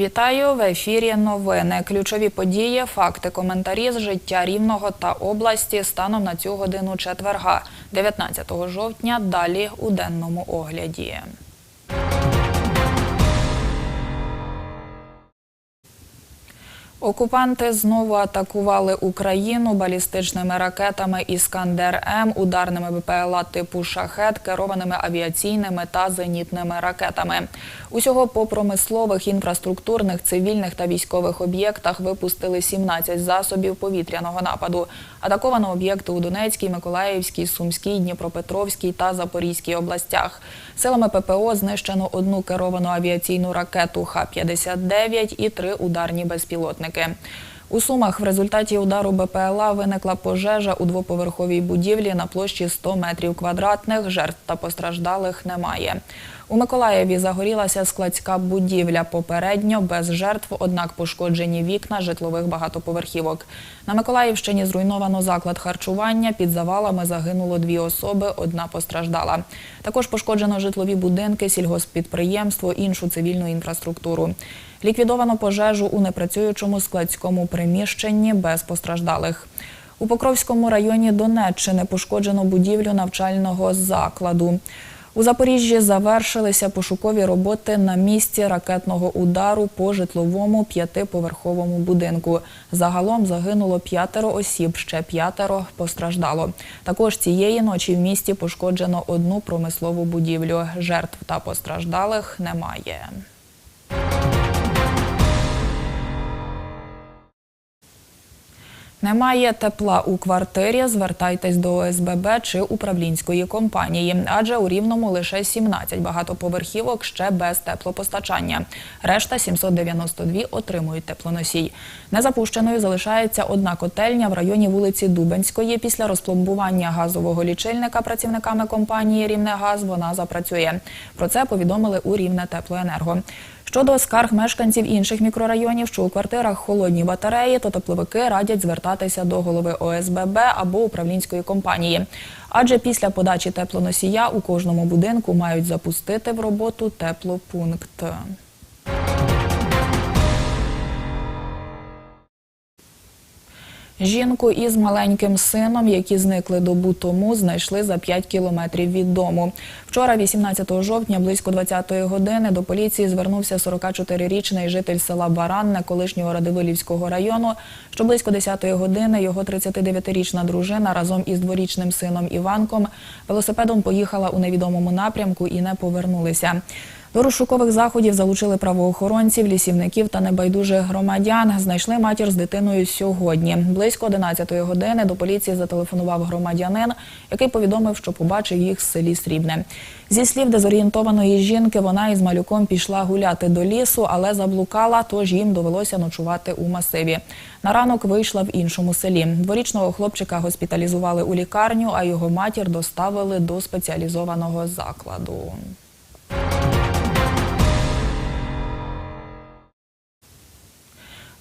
Вітаю в ефірі. Новини. Ключові події, факти, коментарі з життя рівного та області станом на цю годину четверга, 19 жовтня. Далі у денному огляді. Окупанти знову атакували Україну балістичними ракетами Іскандер М, ударними БПЛА типу Шахет, керованими авіаційними та зенітними ракетами. Усього по промислових, інфраструктурних, цивільних та військових об'єктах випустили 17 засобів повітряного нападу. Атаковано об'єкти у Донецькій, Миколаївській, Сумській, Дніпропетровській та Запорізькій областях. Силами ППО знищено одну керовану авіаційну ракету Х-59 і три ударні безпілотники. У Сумах в результаті удару БПЛА виникла пожежа у двоповерховій будівлі на площі 100 метрів квадратних. Жертв та постраждалих немає. У Миколаєві загорілася складська будівля. Попередньо без жертв, однак пошкоджені вікна житлових багатоповерхівок. На Миколаївщині зруйновано заклад харчування. Під завалами загинуло дві особи, одна постраждала. Також пошкоджено житлові будинки, сільгосппідприємство, іншу цивільну інфраструктуру. Ліквідовано пожежу у непрацюючому складському приміщенні без постраждалих. У Покровському районі Донеччини пошкоджено будівлю навчального закладу. У Запоріжжі завершилися пошукові роботи на місці ракетного удару по житловому п'ятиповерховому будинку. Загалом загинуло п'ятеро осіб, ще п'ятеро постраждало. Також цієї ночі в місті пошкоджено одну промислову будівлю. Жертв та постраждалих немає. Немає тепла у квартирі. Звертайтесь до ОСББ чи управлінської компанії, адже у рівному лише 17 багатоповерхівок ще без теплопостачання. Решта 792 отримують теплоносій. Незапущеною залишається одна котельня в районі вулиці Дубенської. Після розпломбування газового лічильника працівниками компанії Рівнегаз вона запрацює. Про це повідомили у Рівне Теплоенерго. Щодо скарг мешканців інших мікрорайонів, що у квартирах холодні батареї, то тепловики радять звертатися до голови ОСББ або управлінської компанії. Адже після подачі теплоносія у кожному будинку мають запустити в роботу теплопункт. Жінку із маленьким сином, які зникли добу тому, знайшли за 5 кілометрів від дому. Вчора, 18 жовтня, близько 20-ї години, до поліції звернувся 44-річний житель села Баранне, колишнього Радивилівського району. Що близько 10-ї години його 39-річна дружина разом із дворічним сином Іванком велосипедом поїхала у невідомому напрямку і не повернулися. До розшукових заходів залучили правоохоронців, лісівників та небайдужих громадян. Знайшли матір з дитиною сьогодні. Близько 11-ї години до поліції зателефонував громадянин, який повідомив, що побачив їх в селі Срібне. Зі слів дезорієнтованої жінки, вона із малюком пішла гуляти до лісу, але заблукала, тож їм довелося ночувати у масиві. На ранок вийшла в іншому селі. Дворічного хлопчика госпіталізували у лікарню, а його матір доставили до спеціалізованого закладу.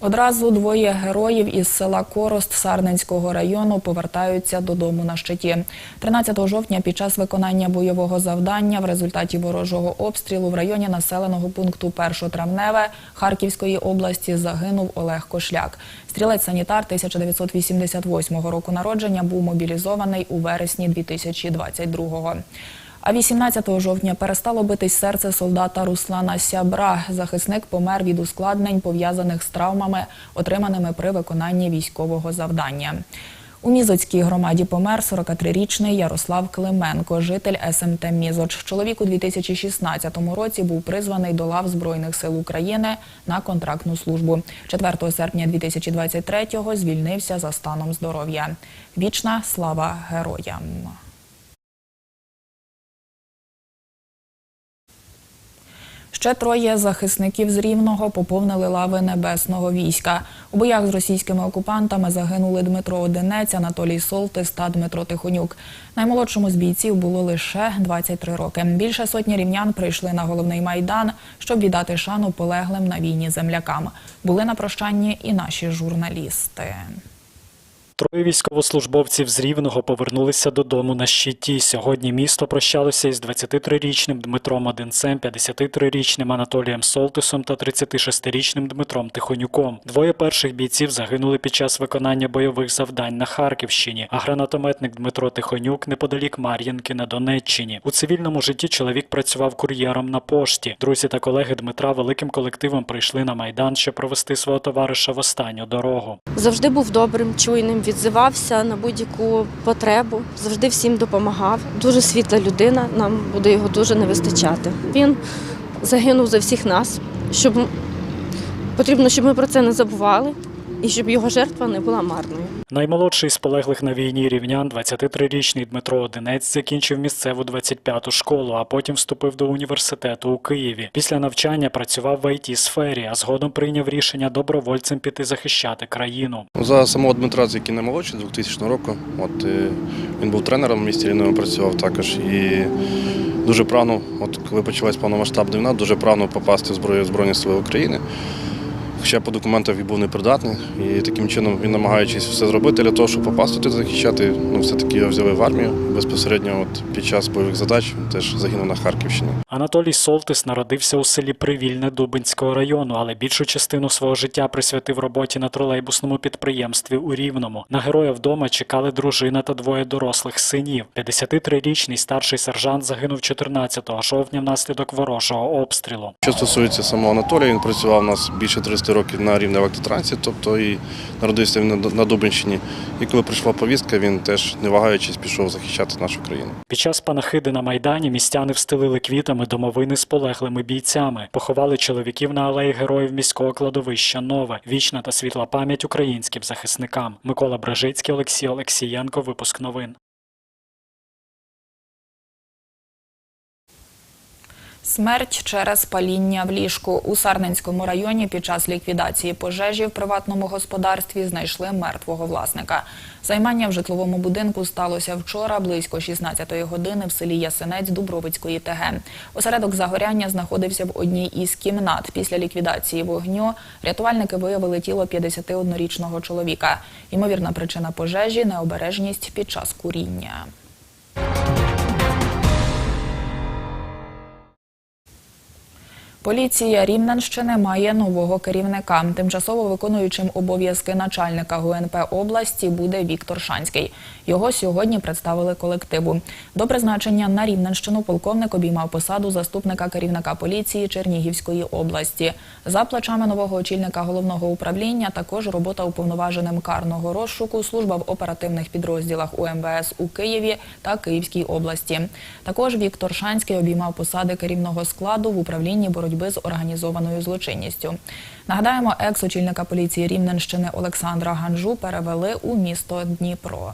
Одразу двоє героїв із села Корост Сарненського району повертаються додому на щиті. 13 жовтня під час виконання бойового завдання в результаті ворожого обстрілу в районі населеного пункту 1 травневе Харківської області загинув Олег Кошляк. Стрілець-санітар 1988 року народження був мобілізований у вересні 2022-го. А 18 жовтня перестало битись серце солдата Руслана Сябра. Захисник помер від ускладнень, пов'язаних з травмами, отриманими при виконанні військового завдання. У Мізоцькій громаді помер 43-річний Ярослав Клименко, житель СМТ Мізоч. Чоловік у 2016 році був призваний до лав Збройних сил України на контрактну службу. 4 серпня 2023-го звільнився за станом здоров'я. Вічна слава героям! Ще троє захисників з Рівного поповнили лави небесного війська. У боях з російськими окупантами загинули Дмитро Одинець, Анатолій Солтис та Дмитро Тихонюк. Наймолодшому з бійців було лише 23 роки. Більше сотні рівнян прийшли на головний майдан, щоб віддати шану полеглим на війні землякам. Були на прощанні і наші журналісти. Троє військовослужбовців з Рівного повернулися додому на щиті. Сьогодні місто прощалося із 23-річним Дмитром Одинцем, 53-річним Анатолієм Солтисом та 36-річним Дмитром Тихонюком. Двоє перших бійців загинули під час виконання бойових завдань на Харківщині, а гранатометник Дмитро Тихонюк неподалік Мар'їнки на Донеччині. У цивільному житті чоловік працював кур'єром на пошті. Друзі та колеги Дмитра великим колективом прийшли на майдан, щоб провести свого товариша в останню дорогу. Завжди був добрим, чуйним, відзивався на будь-яку потребу, завжди всім допомагав. Дуже світла людина, нам буде його дуже не вистачати. Він загинув за всіх нас, щоб потрібно, щоб ми про це не забували і щоб його жертва не була марною. Наймолодший з полеглих на війні рівнян, 23-річний Дмитро Одинець, закінчив місцеву 25-ту школу, а потім вступив до університету у Києві. Після навчання працював в it сфері, а згодом прийняв рішення добровольцем піти захищати країну. Ну, За самого Дмитра, який не молодший, 2000 року. От е, він був тренером в місті Рівному, працював також і дуже прагнув, от коли почалась повномасштабна війна, дуже прагнув попасти в зброю Збройні Сили України. Хоча по документах він був непридатний, і таким чином він намагаючись все зробити для того, щоб попасти туди захищати, ну все-таки його взяли в армію. Безпосередньо от під час бойових задач він теж загинув на Харківщині. Анатолій Солтис народився у селі Привільне Дубинського району, але більшу частину свого життя присвятив роботі на тролейбусному підприємстві у Рівному. На героя вдома чекали дружина та двоє дорослих синів. 53-річний старший сержант загинув 14 жовтня внаслідок ворожого обстрілу. Що стосується самого Анатолія, він працював у нас більше 30 років на рівні електротрансі, тобто і народився він на Дубинщині. І коли прийшла повістка, він теж не вагаючись пішов захищати нашу країну. Під час панахиди на майдані містяни встелили квітами домовини з полеглими бійцями. Поховали чоловіків на алеї героїв міського кладовища Нове. Вічна та світла пам'ять українським захисникам. Микола Бражицький, Олексій Олексієнко. Випуск новин. Смерть через паління в ліжку у Сарненському районі під час ліквідації пожежі в приватному господарстві знайшли мертвого власника. Займання в житловому будинку сталося вчора близько 16-ї години в селі Ясенець Дубровицької ТГ. Осередок загоряння знаходився в одній із кімнат. Після ліквідації вогню рятувальники виявили тіло 51-річного чоловіка. Ймовірна причина пожежі необережність під час куріння. Поліція Рівненщини має нового керівника. Тимчасово виконуючим обов'язки начальника ГУНП області буде Віктор Шанський. Його сьогодні представили колективу. До призначення на Рівненщину полковник обіймав посаду заступника керівника поліції Чернігівської області. За плечами нового очільника головного управління також робота уповноваженим карного розшуку, служба в оперативних підрозділах УМВС у Києві та Київській області. Також Віктор Шанський обіймав посади керівного складу в управлінні боротьби з організованою злочинністю. Нагадаємо, екс-очільника поліції Рівненщини Олександра Ганжу перевели у місто Дніпро.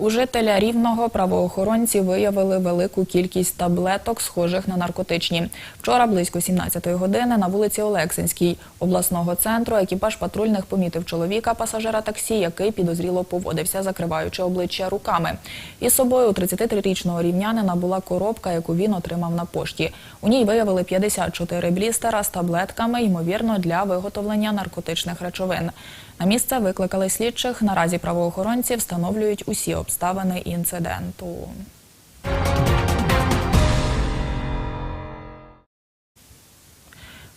У жителя рівного правоохоронці виявили велику кількість таблеток, схожих на наркотичні. Вчора близько 17-ї години на вулиці Олексинській обласного центру екіпаж патрульних помітив чоловіка пасажира таксі, який підозріло поводився, закриваючи обличчя руками. Із собою у 33-річного рівнянина була коробка, яку він отримав на пошті. У ній виявили 54 блістера з таблетками, ймовірно, для виготовлення наркотичних речовин. На місце викликали слідчих. Наразі правоохоронці встановлюють усі обставини інциденту.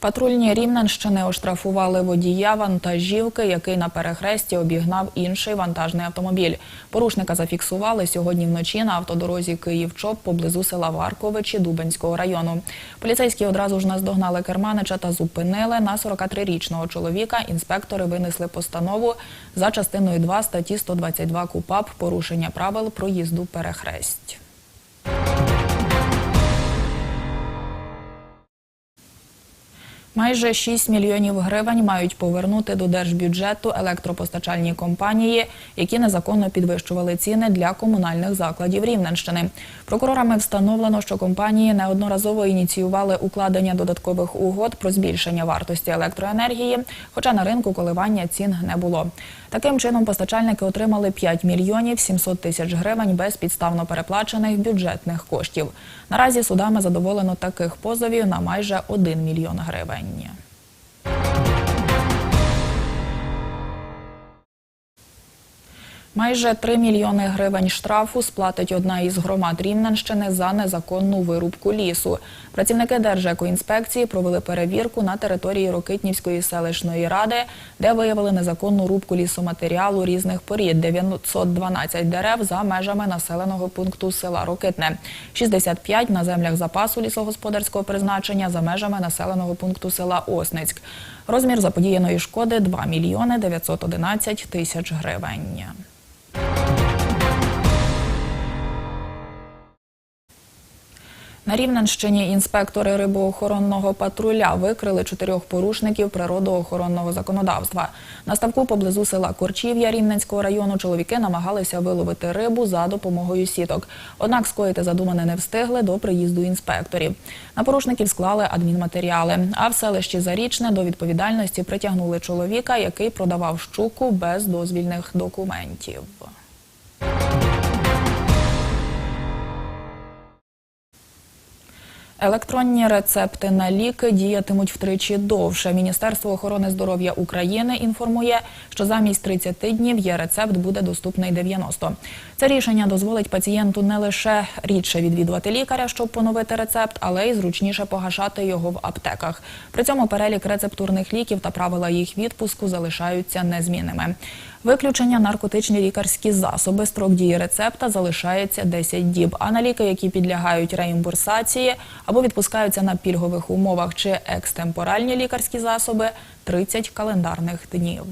Патрульні Рівненщини оштрафували водія вантажівки, який на перехресті обігнав інший вантажний автомобіль. Порушника зафіксували сьогодні вночі на автодорозі Київ-Чоп поблизу села Варковичі Дубенського району. Поліцейські одразу ж наздогнали керманича та зупинили на 43-річного чоловіка. Інспектори винесли постанову за частиною 2 статті 122 КУПАП порушення правил проїзду перехресть. Майже 6 мільйонів гривень мають повернути до держбюджету електропостачальні компанії, які незаконно підвищували ціни для комунальних закладів Рівненщини. Прокурорами встановлено, що компанії неодноразово ініціювали укладення додаткових угод про збільшення вартості електроенергії, хоча на ринку коливання цін не було. Таким чином, постачальники отримали 5 мільйонів 700 тисяч гривень безпідставно переплачених бюджетних коштів. Наразі судами задоволено таких позовів на майже 1 мільйон гривень. Майже 3 мільйони гривень штрафу сплатить одна із громад Рівненщини за незаконну вирубку лісу. Працівники Держекоінспекції провели перевірку на території Рокитнівської селищної ради, де виявили незаконну рубку лісоматеріалу різних порід 912 дерев за межами населеного пункту села Рокитне, 65 на землях запасу лісогосподарського призначення за межами населеного пункту села Осницьк. Розмір заподіяної шкоди 2 мільйони 911 тисяч гривень. Thank you. На Рівненщині інспектори рибоохоронного патруля викрили чотирьох порушників природоохоронного законодавства. На ставку поблизу села Корчів'я Рівненського району чоловіки намагалися виловити рибу за допомогою сіток. Однак скоїти задумане не встигли до приїзду інспекторів. На порушників склали адмінматеріали. А в селищі Зарічне до відповідальності притягнули чоловіка, який продавав щуку без дозвільних документів. Електронні рецепти на ліки діятимуть втричі довше. Міністерство охорони здоров'я України інформує, що замість 30 днів є рецепт буде доступний 90. Це рішення дозволить пацієнту не лише рідше відвідувати лікаря, щоб поновити рецепт, але й зручніше погашати його в аптеках. При цьому перелік рецептурних ліків та правила їх відпуску залишаються незмінними. Виключення наркотичні лікарські засоби. Строк дії рецепта залишається 10 діб. А на ліки, які підлягають реімбурсації або відпускаються на пільгових умовах чи екстемпоральні лікарські засоби 30 календарних днів.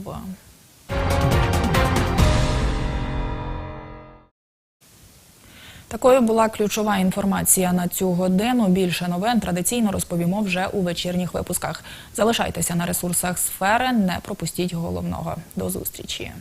Такою була ключова інформація на цю годину. Більше новин традиційно розповімо вже у вечірніх випусках. Залишайтеся на ресурсах сфери, не пропустіть головного. До зустрічі.